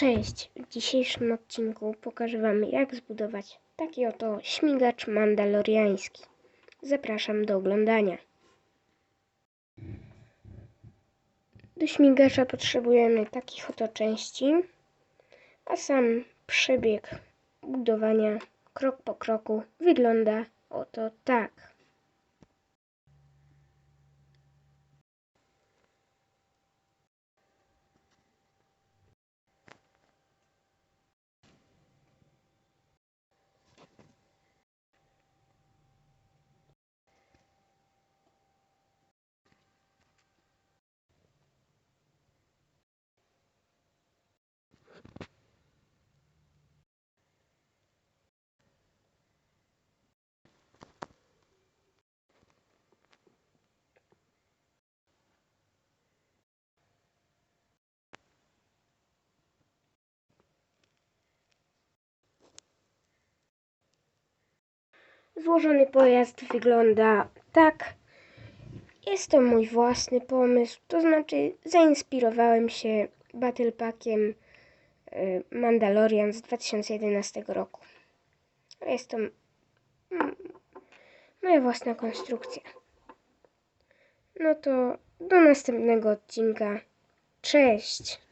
Cześć! W dzisiejszym odcinku pokażę Wam jak zbudować taki oto śmigacz mandaloriański. Zapraszam do oglądania. Do śmigacza potrzebujemy takich oto części, a sam przebieg budowania krok po kroku wygląda oto tak. Złożony pojazd wygląda tak. Jest to mój własny pomysł, to znaczy zainspirowałem się Battle Packiem y, Mandalorian z 2011 roku. Jest to moja własna konstrukcja. No to do następnego odcinka. Cześć!